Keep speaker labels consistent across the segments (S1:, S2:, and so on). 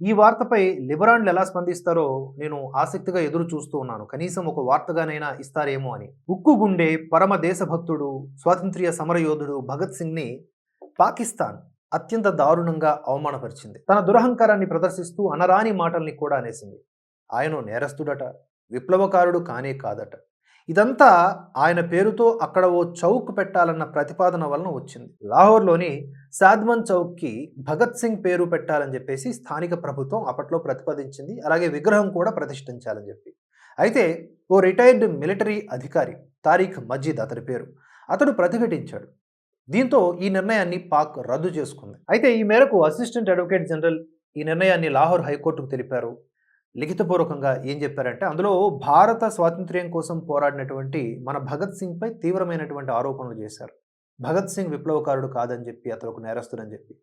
S1: ఈ వార్తపై లిబరాన్లు ఎలా స్పందిస్తారో నేను ఆసక్తిగా ఎదురు చూస్తూ ఉన్నాను. కనీసం ఒక వార్తగానైనా ఇస్తారేమో అని. ఉక్కు గుండె పరమ దేశభక్తుడు స్వాతంత్ర్య సమరయోధుడు భగత్ సింగ్ని పాకిస్తాన్ అత్యంత దారుణంగా అవమానపరిచింది. తన దురహంకారాన్ని ప్రదర్శిస్తూ అనరాని మాటల్ని కూడా అనేసింది. ఆయన నేరస్తుడట విప్లవకారుడు కానే కాదట. ఇదంతా ఆయన పేరుతో అక్కడ ఓ చౌక్ పెట్టాలన్న ప్రతిపాదన వలన వచ్చింది. లాహోర్లోని సాద్మన్ చౌక్కి భగత్ సింగ్ పేరు పెట్టాలని చెప్పేసి స్థానిక ప్రభుత్వం అప్పట్లో ప్రతిపాదించింది. అలాగే విగ్రహం కూడా ప్రతిష్ఠించాలని చెప్పి. అయితే ఓ రిటైర్డ్ మిలిటరీ అధికారి తారీఖ్ మజీద్ అతడి పేరు. అతడు ప్రతిఘటించాడు. దీంతో ఈ నిర్ణయాన్ని పాక్ రద్దు చేసుకుంది. అయితే ఈ మేరకు అసిస్టెంట్ అడ్వకేట్ జనరల్ ఈ నిర్ణయాన్ని లాహోర్ హైకోర్టుకు తెలిపారు. లిఖితపూర్వకంగా ఏం చెప్పారంటే అందులో భారత స్వాతంత్ర్యం కోసం పోరాడినటువంటి మన భగత్ సింగ్పై తీవ్రమైనటువంటి ఆరోపణలు చేశారు. భగత్ సింగ్ విప్లవకారుడు కాదని చెప్పి అతను ఒక నేరస్తుడని చెప్పి.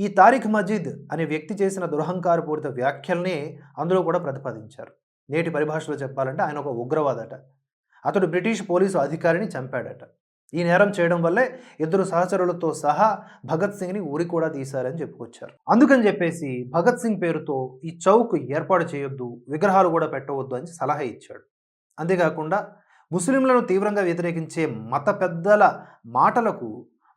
S1: ఈ తారిఖ్ మజీద్ అనే వ్యక్తి చేసిన దురహంకారపూరిత వ్యాఖ్యల్ని అందులో కూడా ప్రతిపాదించారు. నేటి పరిభాషలో చెప్పాలంటే ఆయన ఒక ఉగ్రవాదట. అతడు బ్రిటిష్ పోలీసు అధికారిని చంపాడట. ఈ నేరం చేయడం వల్లే ఇద్దరు సహచరులతో సహా భగత్ సింగ్ని ఊరి కూడా తీశారని చెప్పుకొచ్చారు. అందుకని చెప్పేసి భగత్ సింగ్ పేరుతో ఈ చౌక్ ఏర్పాటు చేయొద్దు విగ్రహాలు కూడా పెట్టవద్దు అని సలహా ఇచ్చాడు. అంతేకాకుండా ముస్లింలను తీవ్రంగా వ్యతిరేకించే మత పెద్దల మాటలకు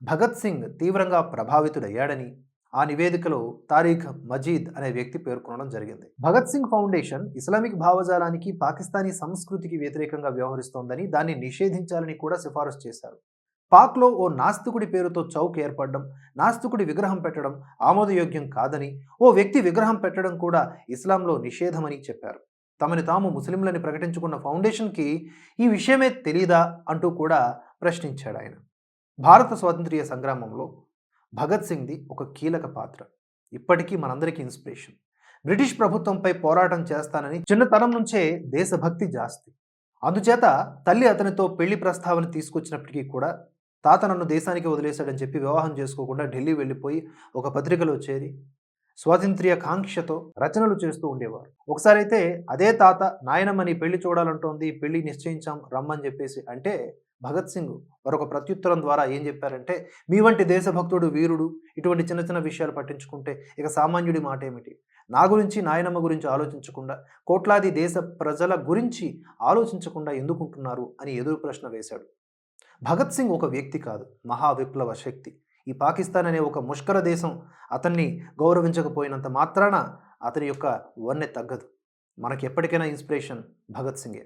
S1: భగత్ సింగ్ తీవ్రంగా ప్రభావితుడయ్యాడని ఆ నివేదికలో తారీఖ్ మజీద్ అనే వ్యక్తి పేర్కొనడం జరిగింది. భగత్ సింగ్ ఫౌండేషన్ ఇస్లామిక్ భావజాలానికి పాకిస్తానీ సంస్కృతికి వ్యతిరేకంగా వ్యవహరిస్తోందని దాన్ని నిషేధించాలని కూడా సిఫారసు చేశారు. పాక్లో ఓ నాస్తికుడి పేరుతో చౌక్ ఏర్పడడం నాస్తికుడి విగ్రహం పెట్టడం ఆమోదయోగ్యం కాదని ఓ వ్యక్తి విగ్రహం పెట్టడం కూడా ఇస్లాంలో నిషేధమని చెప్పారు. తమని తాము ముస్లింలని ప్రకటించుకున్న ఫౌండేషన్కి ఈ విషయమే తెలీదా అంటూ కూడా ప్రశ్నించాడు ఆయన. భారత స్వాతంత్ర్య సంగ్రామంలో భగత్ సింగ్ది ఒక కీలక పాత్ర. ఇప్పటికీ మనందరికీ ఇన్స్పిరేషన్. బ్రిటిష్ ప్రభుత్వంపై పోరాటం చేస్తానని చిన్నతనం నుంచే దేశభక్తి జాస్తి. అందుచేత తల్లి అతనితో పెళ్ళి ప్రస్తావన తీసుకొచ్చినప్పటికీ కూడా తాత నన్ను దేశానికి వదిలేశాడని చెప్పి వివాహం చేసుకోకుండా ఢిల్లీ వెళ్ళిపోయి ఒక పత్రికలో చేరి స్వాతంత్ర్య కాంక్షతో రచనలు చేస్తూ ఉండేవారు. ఒకసారి అయితే అదే తాత నాయనమ్మని పెళ్ళి చూడాలంటోంది పెళ్ళి నిశ్చయించాం రమ్మని చెప్పేసి అంటే భగత్ సింగ్ మరొక ప్రత్యుత్తరం ద్వారా ఏం చెప్పారంటే మీ వంటి దేశభక్తుడు వీరుడు ఇటువంటి చిన్న చిన్న విషయాలు పట్టించుకుంటే ఇక సామాన్యుడి మాట ఏమిటి? నా గురించి నాయనమ్మ గురించి ఆలోచించకుండా కోట్లాది దేశ ప్రజల గురించి ఆలోచించకుండా ఎందుకుంటున్నారు? అని ఎదురు ప్రశ్న వేశాడు. భగత్ సింగ్ ఒక వ్యక్తి కాదు మహా విప్లవ శక్తి. ఈ పాకిస్తాన్ అనే ఒక ముష్కర దేశం అతన్ని గౌరవించకపోయినంత మాత్రాన అతని యొక్క వన్నె తగ్గదు. మనకి ఎప్పటికైనా ఇన్స్పిరేషన్ భగత్ సింగే.